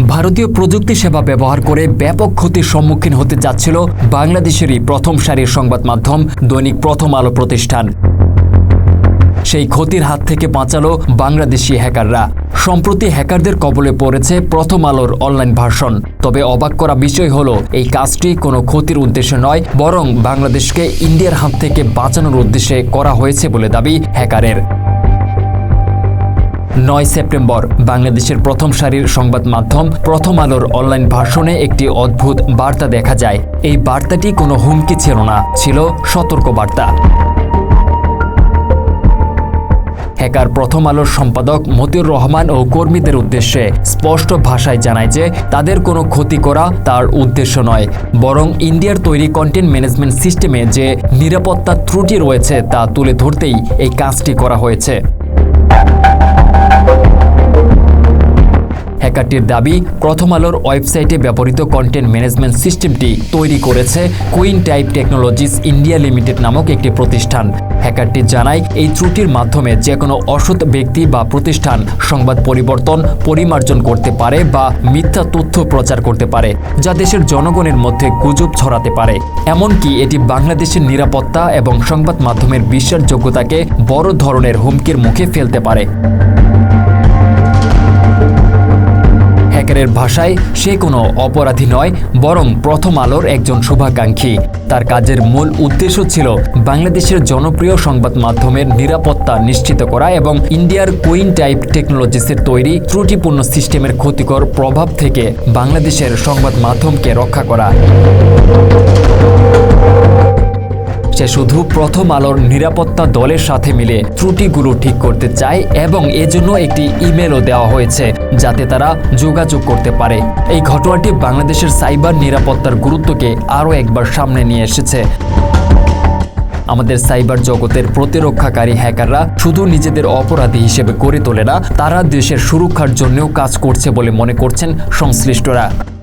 ভারতীয় প্রযুক্তি সেবা ব্যবহার করে ব্যাপক ক্ষতির সম্মুখীন হতে যাচ্ছিল বাংলাদেশেরই প্রথম সারির সংবাদ মাধ্যম দৈনিক প্রথম আলো প্রতিষ্ঠান। সেই ক্ষতির হাত থেকে বাঁচালো বাংলাদেশি হ্যাকাররা। সম্প্রতি হ্যাকারদের কবলে পড়েছে প্রথম আলোর অনলাইন ভার্সন। তবে অবাক করা বিষয় হলো, এই কাজটি কোনো ক্ষতির উদ্দেশ্যে নয়, বরং বাংলাদেশকে ইন্ডিয়ার হাত থেকে বাঁচানোর উদ্দেশ্যে করা হয়েছে বলে দাবি হ্যাকারের। নয় সেপ্টেম্বর, বাংলাদেশের প্রথম সারির সংবাদ মাধ্যম প্রথম আলোর অনলাইন ভাষণে একটি অদ্ভুত বার্তা দেখা যায়। এই বার্তাটি কোনো হুমকি ছিল না, ছিল সতর্ক বার্তা হ্যাকার প্রথম আলোর সম্পাদক মতিউর রহমান ও কর্মীদের উদ্দেশ্যে স্পষ্ট ভাষায় জানায় যে তাদের কোনো ক্ষতি করা তার উদ্দেশ্য নয়, বরং ইন্ডিয়ার তৈরি কন্টেন্ট ম্যানেজমেন্ট সিস্টেমে যে নিরাপত্তা ত্রুটি রয়েছে তা তুলে ধরতেই এই কাজটি করা হয়েছে। হ্যাকারটির দাবি, প্রথম আলোর ওয়েবসাইটে ব্যবহৃত কন্টেন্ট ম্যানেজমেন্ট সিস্টেমটি তৈরি করেছে Queen Type Technologies India Limited নামক একটি প্রতিষ্ঠান। হ্যাকারটি জানায়, এই ত্রুটির মাধ্যমে যে কোনো অসৎ ব্যক্তি বা প্রতিষ্ঠান সংবাদ পরিবর্তন, পরিমার্জন করতে পারে বা মিথ্যা তথ্য প্রচার করতে পারে, যা দেশের জনগণের মধ্যে গুজব ছড়াতে পারে। এমনকি এটি বাংলাদেশের নিরাপত্তা এবং সংবাদ মাধ্যমের বিশ্বাসযোগ্যতাকে বড় ধরনের হুমকির মুখে ফেলতে পারে। হ্যাকারের ভাষায় সে কোনো অপরাধী নয়, বরং প্রথম আলোর একজন শুভাকাঙ্ক্ষী। তার কাজের মূল উদ্দেশ্য ছিল বাংলাদেশের জনপ্রিয় সংবাদ মাধ্যমের নিরাপত্তা নিশ্চিত করা এবং ইন্ডিয়ার কুইন টাইপ টেকনোলজিসের তৈরি ত্রুটিপূর্ণ সিস্টেমের ক্ষতিকর প্রভাব থেকে বাংলাদেশের সংবাদ মাধ্যমকে রক্ষা করা। সে শুধু প্রথম আলোর নিরাপত্তা দলের সাথে মিলে ত্রুটিগুলো ঠিক করতে চায় এবং এজন্য একটি ইমেলও দেওয়া হয়েছে যাতে তারা যোগাযোগ করতে পারে। এই ঘটনাটি বাংলাদেশের সাইবার নিরাপত্তার গুরুত্বকে আরও একবার সামনে নিয়ে এসেছে। আমাদের সাইবার জগতের প্রতিরক্ষাকারী হ্যাকাররা শুধু নিজেদের অপরাধী হিসেবে করে তোলে না, তারা দেশের সুরক্ষার জন্যও কাজ করছে বলে মনে করছেন সংশ্লিষ্টরা।